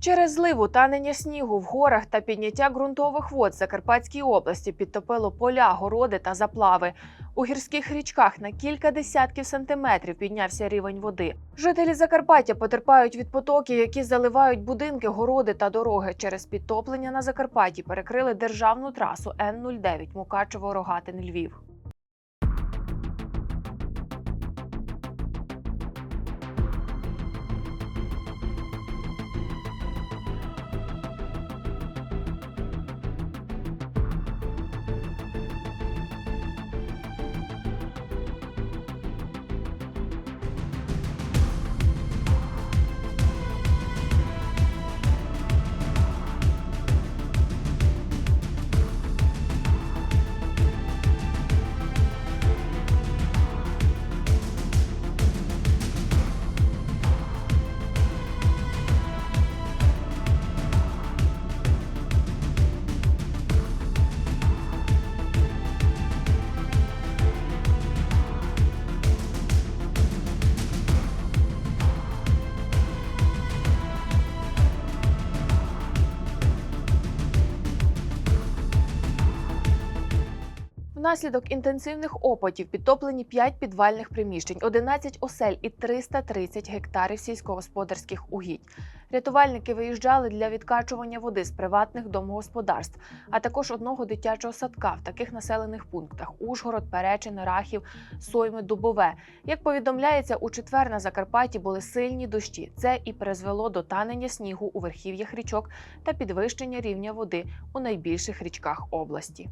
Через зливу танення снігу в горах та підняття ґрунтових вод Закарпатській області підтопило поля, городи та заплави. У гірських річках на кілька десятків сантиметрів піднявся рівень води. Жителі Закарпаття потерпають від потоків, які заливають будинки, городи та дороги. Через підтоплення на Закарпатті перекрили державну трасу Н-09 Мукачево-Рогатин-Львів. Внаслідок інтенсивних опадів підтоплені 5 підвальних приміщень, 11 осель і 330 гектарів сільськогосподарських угідь. Рятувальники виїжджали для відкачування води з приватних домогосподарств, а також одного дитячого садка в таких населених пунктах: Ужгород, Перечин, Рахів, Сойми, Дубове. Як повідомляється, у четвер на Закарпатті були сильні дощі. Це і призвело до танення снігу у верхів'ях річок та підвищення рівня води у найбільших річках області.